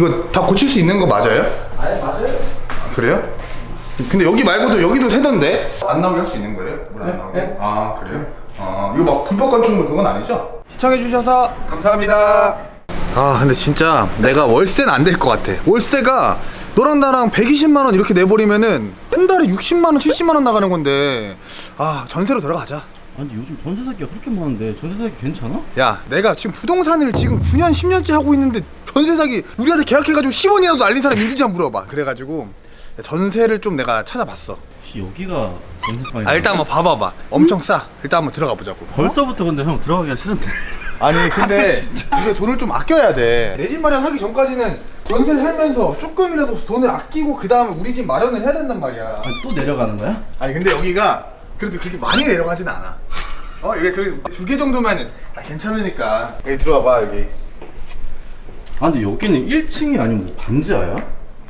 이거 다 고칠 수 있는 거 맞아요? 아예 맞아요. 그래요? 근데 여기 말고도 여기도 새던데? 안 나오게 할 수 있는 거예요? 물 안 나오게? 네. 아 그래요? 아 이거 막 불법 건축물 그건 아니죠? 시청해주셔서 감사합니다 아 근데 진짜 내가 월세는 안 될 것 같아 월세가 너랑 나랑 120만 원 이렇게 내버리면은 한 달에 60만 원 70만 원 나가는 건데 아 전세로 들어가자 아니 요즘 전세 사기가 그렇게 많은데 전세 사기 괜찮아? 야 내가 지금 부동산을 지금 9년 10년째 하고 있는데 전세 사기 우리한테 계약해가지고 10원이라도 날린 사람 있는지 한번 물어봐. 그래가지고 전세를 좀 내가 찾아봤어. 혹시 여기가 전세방이 아 일단 한번 봐봐봐. 엄청 싸. 일단 한번 들어가 보자고. 벌써부터 근데 형 들어가기가 싫은데. 아니 근데 이게 돈을 좀 아껴야 돼 내 집 마련하기 전까지는 전세 살면서 조금이라도 돈을 아끼고 그 다음에 우리 집 마련을 해야 된단 말이야. 아니 또 내려가는 거야? 아니 근데 여기가 그래도 그렇게 많이 내려가진 않아. 어 이게 그래도 두 개 정도면은 아, 괜찮으니까. 여기 들어와봐 여기. 아 근데 여기는 1층이 아니면 뭐 반지하야?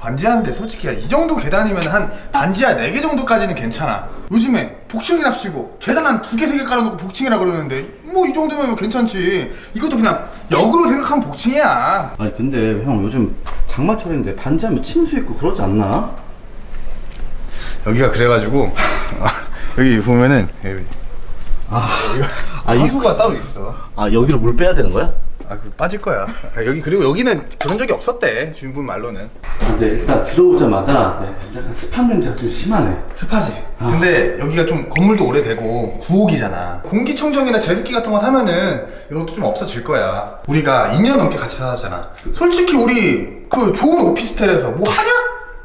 반지하인데 솔직히 이 정도 계단이면 한 반지하 4개 정도까지는 괜찮아. 요즘에 복층이랍시고 계단 한 두 개 세 개 깔아놓고 복층이라 그러는데 뭐 이 정도면 괜찮지. 이것도 그냥 역으로 생각하면 복층이야. 아니 근데 형 요즘 장마철인데 반지하면 침수 있고 그러지 않나? 여기가 그래가지고 여기 보면은 여기 아, 이- 하수가 따로 있어 아 여기로 물 빼야 되는 거야? 아 그 빠질 거야 아, 여기 그리고 여기는 그런 적이 없었대 주인분 말로는 근데 일단 들어오자마자 네, 진짜 약간 습한 냄새가 좀 심하네 습하지. 근데 여기가 좀 건물도 오래되고 구옥이잖아. 공기청정이나 제습기 같은 거 사면은 이런 것도 좀 없어질 거야. 우리가 2년 넘게 같이 살았잖아. 솔직히 우리 그 좋은 오피스텔에서 뭐 하냐?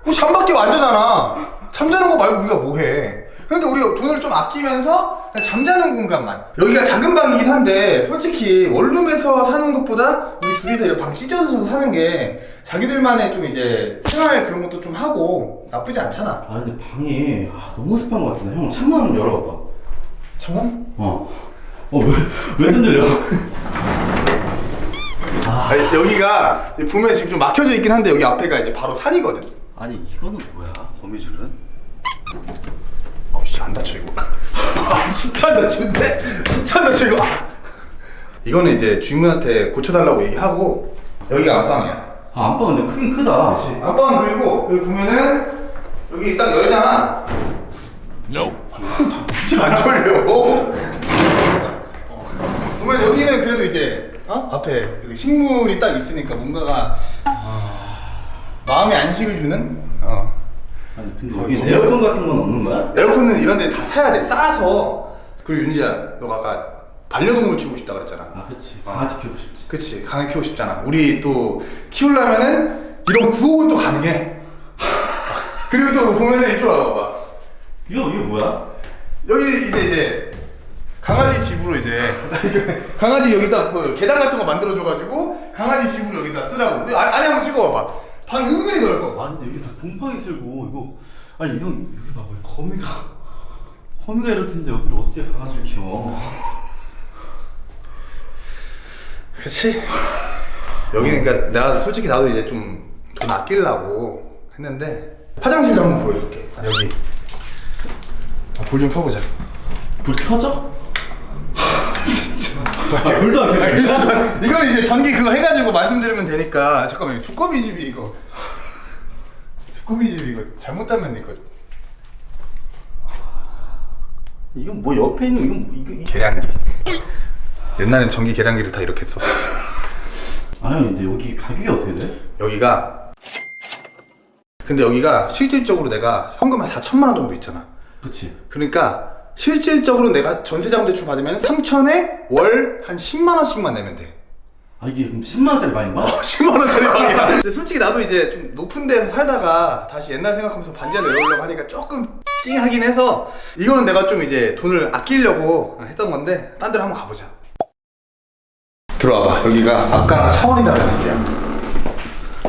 뭐 잠밖에 앉아잖아. 잠자는 거 말고 우리가 뭐 해? 그러니까 우리가 돈을 좀 아끼면서 그냥 잠자는 공간만. 여기가 작은 방이긴 한데 솔직히 원룸에서 사는 것보다 우리 둘이서 이렇게 방 찢어져서 사는 게 자기들만의 좀 이제 생활 그런 것도 좀 하고 나쁘지 않잖아. 아 근데 방이 아, 너무 습한 것 같은데 형 창문 한번 열어봐봐 창문? 어. 어, 왜, 왜 흔들려? 아니, 여기가 보면 지금 좀 막혀져 있긴 한데 여기 앞에가 이제 바로 산이거든. 아니, 이거는 뭐야? 거미줄은? 안 다쳐 이거. 다치는데? 숫자 안 다쳐 이거. 이거는 이제 주인분한테 고쳐달라고 얘기하고 여기가 안방이야. 아, 안방 근데 크긴 크다. 안방은 그리고 여기 보면은 여기 딱 열잖아. 굳이 안 졸려. 보면 여기는 그래도 이제 어? 앞에 여기 식물이 딱 있으니까 뭔가가 마음의 안식을 주는 어. 아니, 근데 여기 에어컨 같은 건 없는 거야? 에어컨은 이런 데 다 사야 돼. 싸서. 그리고 윤지야, 너가 아까 반려동물 키우고 싶다 그랬잖아. 아, 그치. 강아지 키우고 싶지. 그치, 강아지 키우고 싶잖아. 우리 또 키우려면은 이런 구호는 또 가능해. 그리고 또 보면은 이쪽 와봐봐. 이거, 이거 뭐야? 여기 이제 이제 강아지 집으로 이제 강아지 여기다 그 계단 같은 거 만들어줘가지고 강아지 집으로 여기다 쓰라고. 근데 아- 안에 한번 찍어봐봐. 방이 은근히 넓어. 아, 근데 여기 다 곰팡이 쓸고, 이거. 아니, 형, 여기 봐봐. 거미가. 거미가 이럴 텐데 여기를 어떻게 강아지를 키워? 그치? 여기는 그러니까 내가 솔직히 나도 이제 좀 돈 아끼려고 했는데 화장실도 한번 보여줄게 여기 아, 불좀 켜보자 불 켜져? 아, 불도 안 아, 켜져. 이거- 이거는 이제 전기 그거 해가지고 말씀드리면 되니까 잠깐만 이거 두꺼비 집이 이거 집이 이거 잘못하면 이거 이건 뭐 옆에 있는, 이건, 뭐- 이거. 계량기 옛날엔 전기 계량기를 다 이렇게 했었어 아니, 근데 여기 가격이 어떻게 돼? 여기가 근데 여기가 실질적으로 내가 현금 한 4천만 원 정도 있잖아 그치. 그러니까 실질적으로 내가 전세자금 대출 받으면 3천에 월 한 10만 원씩만 내면 돼. 아, 이게 그럼 10만 원짜리 방인 거야? 10만 원짜리 방이야. 근데 솔직히 나도 이제 좀 높은 데서 살다가 다시 옛날 생각하면서 반지하 내려오려고 하니까 조금 찡하긴 해서 이거는 내가 좀 이제 돈을 아끼려고 했던 건데 딴 데로 한번 가보자. 들어와봐. 여기가 아까랑 차원이다는 집이야.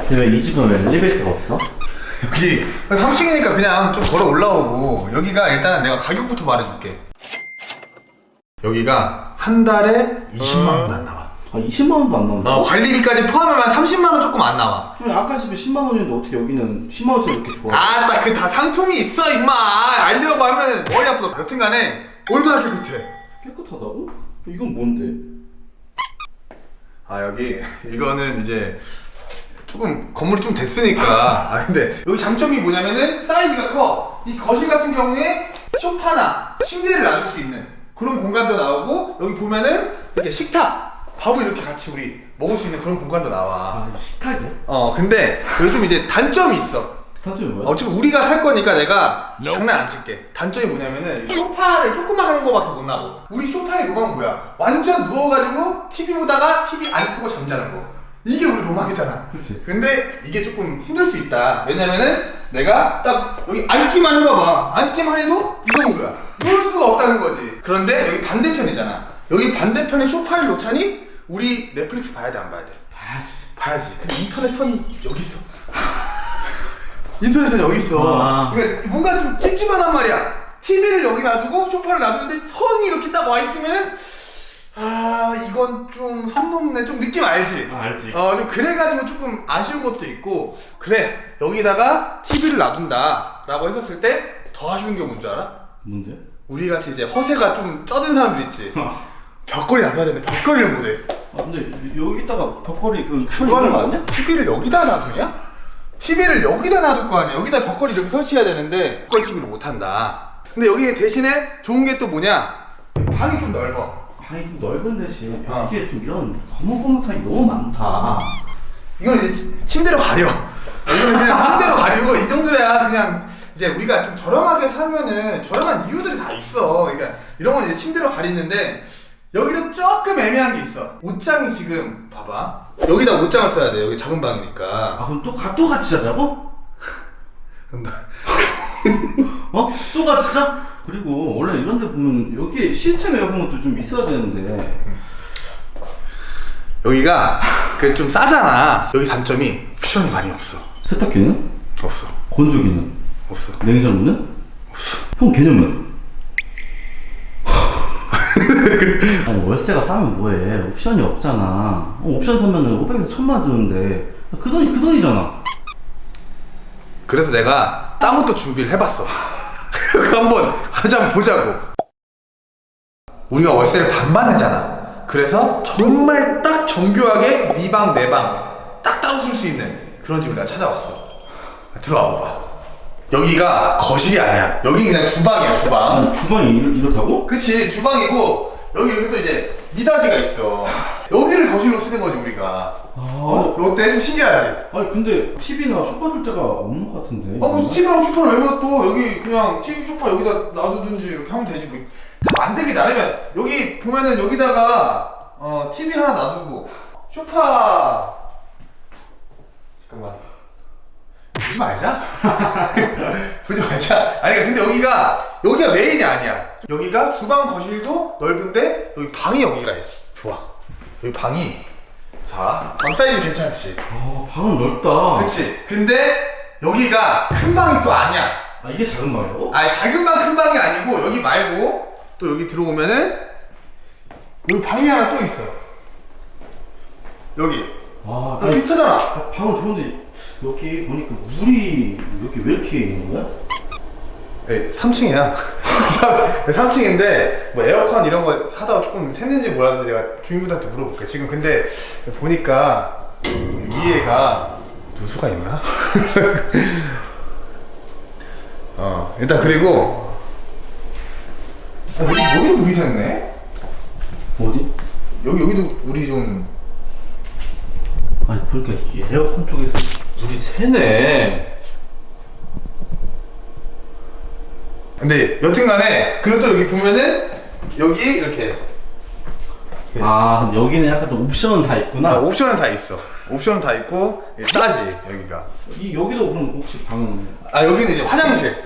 근데 왜 이 집은 왜 엘리베이터가 없어? 여기 3층이니까 그냥 좀 걸어 올라오고 여기가 일단 내가 가격부터 말해줄게. 여기가 한 달에 20만 원도 안 나와. 아 20만 원도 안 나온다. 어, 관리비까지 포함하면 30만 원 조금 안 나와. 그럼 아까 집에 10만 원인데 어떻게 여기는 10만 원짜리 이렇게 좋아? 아, 나 그 다 상품이 있어, 임마. 알려고 하면 머리 아프다. 여튼간에 얼마나 깨끗해. 깨끗하다고? 이건 뭔데? 아, 여기 이거는 이제 조금 건물이 좀 됐으니까. 아 근데 여기 장점이 뭐냐면은 사이즈가 커. 이 거실 같은 경우에 소파나 침대를 놔둘 수 있는 그런 공간도 나오고 여기 보면은 이렇게 식탁 밥을 이렇게 같이 우리 먹을 수 있는 그런 공간도 나와. 아 식탁이야? 어 근데 좀 이제 단점이 있어. 단점이 뭐야? 어차피 우리가 살 거니까 내가 장난 안 칠게. 단점이 뭐냐면은 소파를 조금만 하는 거밖에 못 나고. 우리 소파의 로망은 뭐야? 완전 누워가지고 TV 보다가 TV 안 끄고 잠자는 거. 이게 우리 로망이잖아. 그치. 근데 이게 조금 힘들 수 있다. 왜냐면은 내가 딱 여기 앉기만 해봐봐. 앉기만 해도 이 정도야. 누울 수가 없다는 거지. 그런데 여기 반대편이잖아. 여기 반대편에 소파를 놓자니 우리 넷플릭스 봐야 돼 안 봐야 돼? 봐야지. 봐야지. 근데 인터넷 선이 여기 있어. 인터넷은 여기 있어. 아. 그러니까 뭔가 좀 찝찝하단 말이야. TV를 여기 놔두고 소파를 놔두는데 선이 이렇게 딱 와 있으면 아 이건 좀 선 넘네. 좀 느낌 알지? 아, 알지. 어 좀 그래가지고 조금 아쉬운 것도 있고 그래 여기다가 TV를 놔둔다라고 했었을 때 더 아쉬운 게뭔줄 알아? 뭔데? 우리 같이 이제 허세가 좀 쩌든 사람들 있지. 벽걸이 놔둬야 되는데 벽걸이를 못해. 아 근데 여기다가 벽걸이 그 그거는 거 아니야? TV를 여기다 놔두냐? TV를 여기다 놔둘 거 아니야. 여기다 벽걸이 이렇게 설치해야 되는데 벽걸이 TV를 못 한다. 근데 여기 대신에 좋은 게 또 뭐냐? 방이 좀 넓어. 아니 좀 넓은 대신 어. 여기에 좀 이런 거뭇거뭇하게 너무 많다. 이건 이제 치- 침대로 가려. 이거는 그냥 침대로 가리고 이 정도야 그냥 이제 우리가 좀 저렴하게 살면은 저렴한 이유들이 다 있어. 그러니까 이런 건 이제 침대로 가리는데 여기도 조금 애매한 게 있어. 옷장이 지금 봐봐. 여기다 옷장을 써야 돼. 여기 작은 방이니까. 아 그럼 또, 가, 또 같이 자자고? 어? 또 같이 자? 그리고 원래 이런 데 보면 여기에 시스템 에어컨 것도 좀 있어야 되는데 여기가 그 좀 싸잖아. 여기 단점이 옵션이 많이 없어. 세탁기는? 없어. 건조기는? 없어. 냉장고는? 없어. 형 개념은? 아니 월세가 싸면 뭐해 옵션이 없잖아 어, 옵션 사면은 500에서 1000만 드는데 그 돈이 그 돈이잖아 그래서 내가 딴 것도 준비를 해봤어. 그거 한번 가자 한번 보자고. 우리가 월세를 반만 내잖아. 그래서 정말 딱 정교하게 네 방 내 방 딱 따로 쓸 수 있는 그런 집을 내가 찾아왔어. 들어와 봐봐. 여기가 거실이 아니야. 여기 그냥 주방이야 주방. 아니 주방이 이렇, 이렇다고? 그치 주방이고 여기 또 이제 미닫이가 있어. 여기를 거실로 쓰는 거지 우리가. 어? 어때? 좀 신기하지? 아니 근데 TV나 소파 둘 데가 없는 것 같은데 아 무슨 TV랑 소파를 왜 놔둬 여기 그냥 TV 소파 여기다 놔두든지 이렇게 하면 되지 뭐. 다 만들기 나름이야 여기 보면은 여기다가 어 TV 하나 놔두고 소파 잠깐만 보지 말자 보지 말자 아니 근데 여기가 여기가 메인이 아니야. 여기가 주방 거실도 넓은데 여기 방이 여기가 좋아. 여기 방이 자 방 사이즈 괜찮지? 아 방은 넓다. 그치? 근데 여기가 큰 방이 또 아니야. 아 이게 작은 방이라고? 아니 작은 방 큰 방이 아니고 여기 말고 또 여기 들어오면은 여기 방이 하나 또 있어. 여기. 아, 아, 아니, 비슷하잖아. 아, 방은 좋은데 여기 보니까 물이 여기 왜 이렇게 있는 거야? 네 3층이야 3층인데 뭐 에어컨 이런 거 사다가 조금 샜는지 몰라도 내가 주인분한테 물어볼게 지금 근데 보니까 위에가 누수가 있나? 어 일단 그리고 아, 여기 여기 물이 샜네 어디? 여기 여기도 물이 좀 아니 그러니까 이 에어컨 쪽에서 물이 새네 근데 여튼간에 그래도 여기 보면은 여기 이렇게. 아 근데 여기는 약간 또 옵션은 다 있구나. 아, 옵션은 다 있어. 옵션은 다 있고 예, 싸지 여기가. 이 여기도 그럼 혹시 방은 아 여기는 이제 화장실.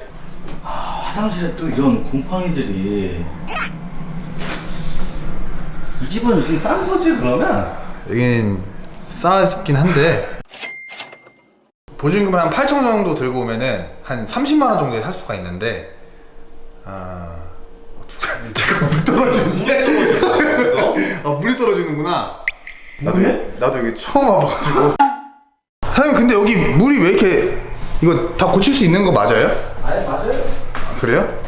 아 화장실에 또 이런 곰팡이들이. 이 집은 좀 싼 거지 그러면? 여기는 싸긴 한데. 보증금을 한 8천 정도 들고 오면은 한 30만 원 정도에 살 수가 있는데 아 잠깐 물 떨어지는데 아 물이 떨어지는구나 나도 왜? 나도 여기 처음 와봐가지고 사장님 근데 여기 물이 왜 이렇게 이거 다 고칠 수 있는 거 맞아요? 아니 맞아요 아, 그래요?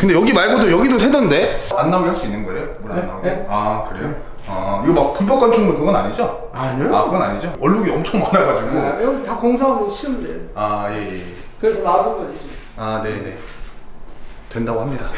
근데 여기 말고도 여기도 새던데 안 나오게 할 수 있는 거예요? 물 안 네, 나오게? 네. 아 그래요? 어 이거 막 불법 건축물 그건 아니죠? 아니요. 아 그건 아니죠? 얼룩이 엄청 많아가지고 아, 여기 다 공사하면 치우면 돼. 아 예, 예. 그래서 놔둔 거지. 아 네네 된다고 합니다